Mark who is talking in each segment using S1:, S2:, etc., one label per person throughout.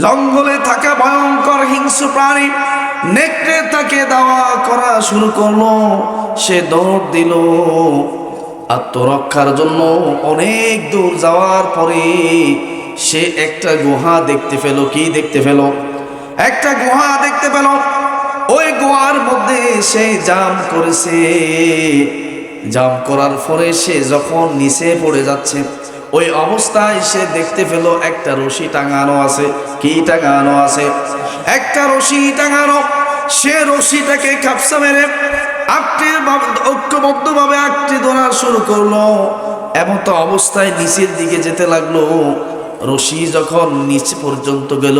S1: জঙ্গলে থাকা ভয়ঙ্কর হিংস্র প্রাণী নেকড়ে তাকে দাওয়া করা শুরু করল। সে দৌড় দিল। আত্মরক্ষার জন্য অনেক দূর যাওয়ার পরে সে একটা গুহা দেখতে পেল। কি দেখতে পেল? একটা গুহা দেখতে পেল। ওই গুহার মধ্যে সে জাম করেছে। জাম করার পরে সে যখন নিচে পড়ে যাচ্ছে ওই অবস্থায় সে দেখতে পেল একটা রশি টাঙানো আছে। কি টাঙানো আছে? একটা রশি টাঙানো। সে রশিটাকে খাপসা মেরে আটটি ঐক্যবদ্ধভাবে আটটি ধরা শুরু করল। এমন তো অবস্থায় নিচের দিকে যেতে লাগল। রশি যখন নিচে পর্যন্ত গেল,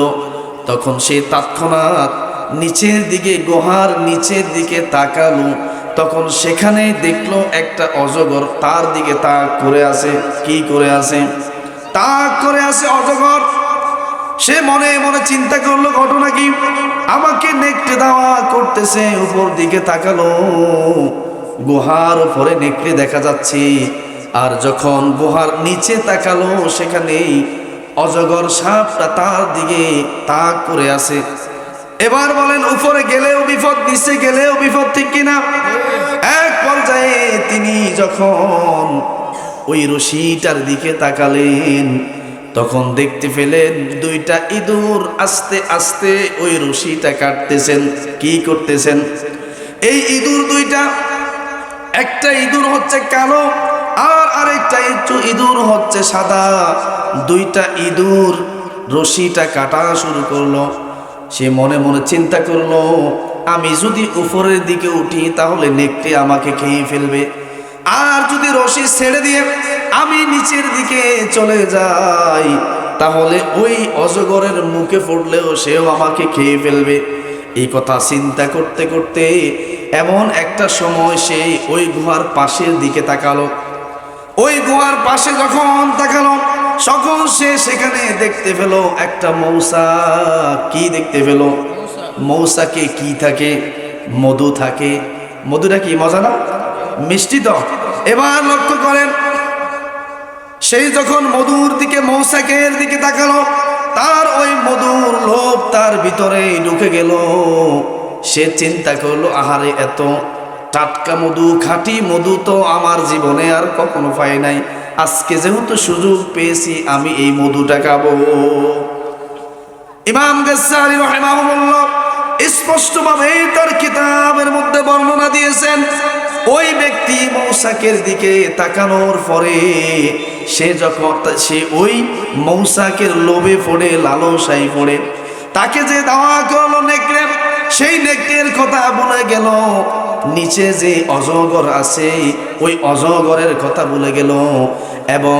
S1: তখন সে তৎক্ষণাৎ নিচের দিকে, গুহার নিচের দিকে তাকালো। তখন সেখানে দেখল একটা অজগর, তার দিকে তাক করে আছে কি করে আছে তাক করে আছে অজগর। সে মনে মনে চিন্তা করল, ঘটনা কি? আমাকে নেকড়ে দেওয়া করতেছে, উপর দিকে তাকালো। গুহার উপরে নেকড়ে দেখা যাচ্ছে। আর যখন গুহার নিচে তাকালো, সেখানেই অজগর সাপটা তার দিকে তাক করে আছে এবার বলেন, উপরে গেলেও বিপদ, নিচে গেলেও বিপদ, ঠিক কিনা? পর্যায়ে তিনি যখন ওই রশিটার দিকে তাকালেন, তখন দেখতে পেলেন দুইটা ইঁদুর আস্তে আস্তে ওই রশিটা কাটতেছেন। কি করতেছেন? এই ইঁদুর দুইটা, একটা ইঁদুর হচ্ছে কালো আর আরেকটা একটু ইঁদুর হচ্ছে সাদা। দুইটা ইঁদুর রশিটা কাটা শুরু করল। সে মনে মনে চিন্তা করল আমি যদি উপরের দিকে উঠি, তাহলে নেকটে আমাকে খেয়ে ফেলবে। আর যদি রশি ছেড়ে দিয়ে আমি নিচের দিকে চলে যাই, তাহলে ওই অজগরের মুখে পড়লেও সেও আমাকে খেয়ে ফেলবে। এই কথা চিন্তা করতে করতে এমন একটা সময় সে ওই গুহার পাশের দিকে তাকালো। ওই গুহার পাশে যখন তাকালো, তখন সে সেখানে দেখতে পেল একটা মৌসা। কি দেখতে পেল? মৌসাকে কি থাকে? মধু থাকে। মধুটা কি, মজা না? মিষ্টি তো। এবার লক্ষ্য করেন, সেই যখন মধুর দিকে মৌসাকের দিকে তাকালো, তার ওই মধুর লোভ তার ভিতরে ঢুকে গেল। সে চিন্তা করল, আহারে, এত টাটকা মধু, খাঁটি মধু তো আমার জীবনে আর কখনো পাই নাই। আজকে যেহেতু সুযোগ পেয়েছি, আমি এই মধুটা খাব। ইমাম গাজ্জালি রাহিমাহুল্লাহ স্পষ্টভাবে তার কিতাবের মধ্যে বর্ণনা দিয়েছেন, ওই ব্যক্তি মৌসাকের দিকে তাকানোর পরে সে যখন সে ওই মৌসাকের লোভে পড়ে লালসাই পড়ে, তাকে যে দাওয়া করল নেকড়ে সেই নেকড়ের কথা বলে গেল। নিচে যে অজগর আছে, ওই অজগরের কথা বলে গেল। এবং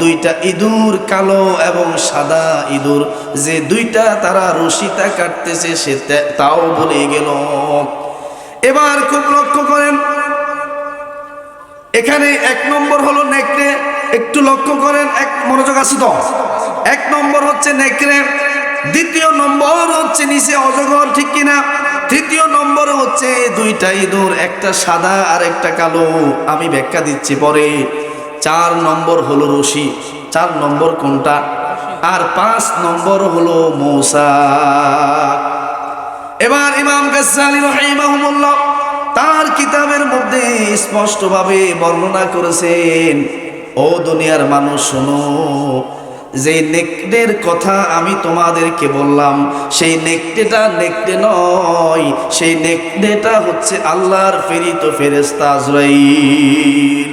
S1: দুইটা ইঁদুর, কালো এবং সাদা ইঁদুর, যে দুইটা তারা রশিটা কাটতেছে, সে তাও বলে গেল। এবার খুব লক্ষ্য করেন, এখানে এক নম্বর হলো নেকড়ে। একটু লক্ষ্য করেন, এক মনোযোগ আছে তো? এক নম্বর হচ্ছে নেকড়ে, দ্বিতীয় নম্বর হচ্ছে নিচে অজগর, ঠিক কিনা? তৃতীয় নম্বর হচ্ছে দুইটা ইঁদুর একটা সাদা আর একটা কালো। আমি ব্যাখ্যা দিচ্ছি পরে। চার নম্বর হলো রশি। চার নম্বর কোনটা? আর পাঁচ নম্বর হলো মৌসা। এবার ইমাম গাজ্জালি তার কিতাবের মধ্যে স্পষ্টভাবে বর্ণনা করেছেন, ও দুনিয়ার মানুষ, শোনো যে নেকড়ের কথা আমি তোমাদেরকে বললাম, সেই নেকড়েটা নেকড়ে নয়, সেই নেকড়েটা হচ্ছে আল্লাহর ফেরিত ফেরেস্তা আজরাইল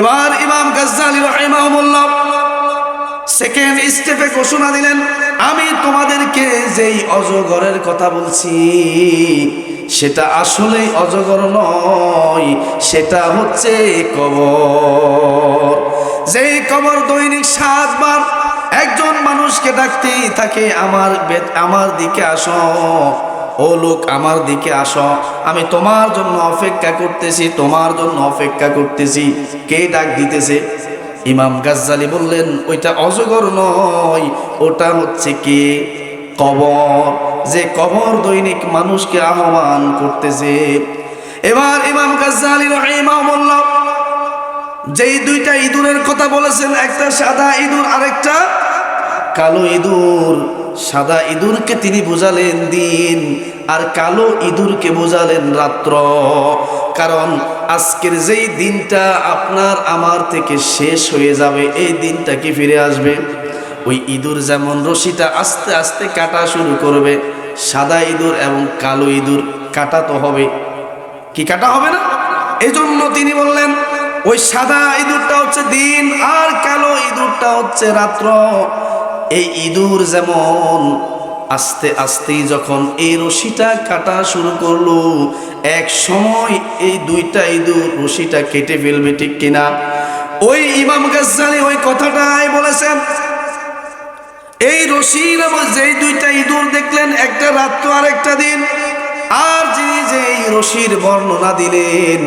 S1: এবার ইমাম গাজ্জালি রাহিমাহুল্লাহ সেকেন্ড স্টেপে ঘোষণা দিলেন, আমি তোমাদেরকে যেই অজগরের কথা বলছি, সেটা আসলেই অজগর নয়, সেটা হচ্ছে কবর। যেই কবর দৈনিক সাতবার একজন মানুষকে ডাকতেই থাকে, আমার আমার দিকে আসো। ও লোক, আমার দিকে আসো। আমি তোমার জন্য অপেক্ষা করতেছি, তোমার জন্য অপেক্ষা করতেছি। কে ডাক দিতেছে? ইমাম গাজ্জালি বললেন, ওইটা অজগর নয়, ওটা হচ্ছে কি? কবর। যে কবর দৈনিক মানুষকে আহ্বান করতেছে। এবার ইমাম গাজ্জালি রহিমাহুল্লাহ যেই দুইটা ইঁদুরের কথা বলেছেন, একটা সাদা ইঁদুর, আরেকটা কালো ইঁদুর। সাদা ইঁদুরকে তিনি বোঝালেন দিন, আর কালো ইঁদুরকে বোঝালেন রাত্র। কারণ আজকের যেই দিনটা আপনার আমার থেকে শেষ হয়ে যাবে, এই দিনটা কি ফিরে আসবে? ওই ইঁদুর যেমন রশিটা আস্তে আস্তে কাটা শুরু করবে, সাদা ইঁদুর এবং কালো ইঁদুর কাটা তো হবে। কি কাটা হবে না? এজন্য তিনি বললেন ওই সাদা ইঁদুরটা হচ্ছে দিন আর কালো ইঁদুরটা হচ্ছে রাত্র। এই ইঁদুর যেমন আস্তে আস্তেই যখন এই রশিটা কাটা শুরু করল, এক সময় এই দুইটা ইঁদুর রশিটা কেটে ফেলবে ঠিক কিনা? ওই ইমাম গাজ্জালি ওই কথাটাই বলেছেন, এই রশির যেই দুইটা ইঁদুর দেখলেন, একটা রাত্র আর একটা দিন, আর যিনি যে এই রশির বর্ণনা দিলেন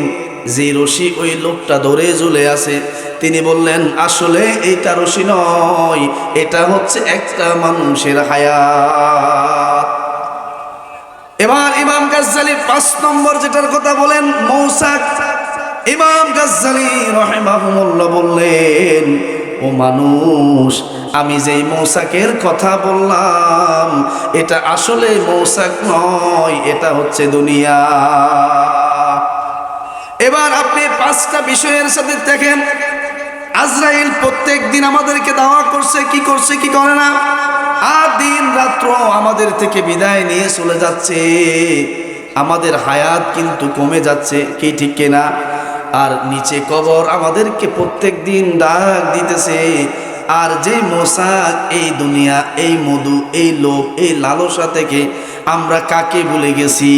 S1: যে রশি ওই লোকটা ধরে ঝুলে আছে, তিনি বললেন, আসলে এইটা রশি নয়, এটা হচ্ছে একটা মানুষের হায়াত। এবার ইমাম গাজ্জালি পাঁচ নম্বর যেটার কথা বলেন, মৌসাক। ইমাম গাজ্জালি রহেমাহুমুল্লাহ বললেন, ও মানুষ, আমি যেই মৌসাকের কথা বললাম, এটা আসলে মৌসাক নয়, এটা হচ্ছে দুনিয়া। এবার আপনি পাঁচটা বিষয়ের সাথে দেখেন। আজরাইল প্রত্যেক দিন আমাদেরকে দাওয়া করছে, কি করছে, কি করে না? আর দিন রাত্র আমাদের থেকে বিদায় নিয়ে চলে যাচ্ছে। আমাদের হায়াত কিন্তু কমে যাচ্ছে, কি ঠিক কিনা আর নিচে কবর আমাদেরকে প্রত্যেক দিন ডাক দিতেছে। আর যে মশাক এই দুনিয়া, এই মধু, এই লোভ, এই লালসা থেকে আমরা কাকে ভুলে গেছি?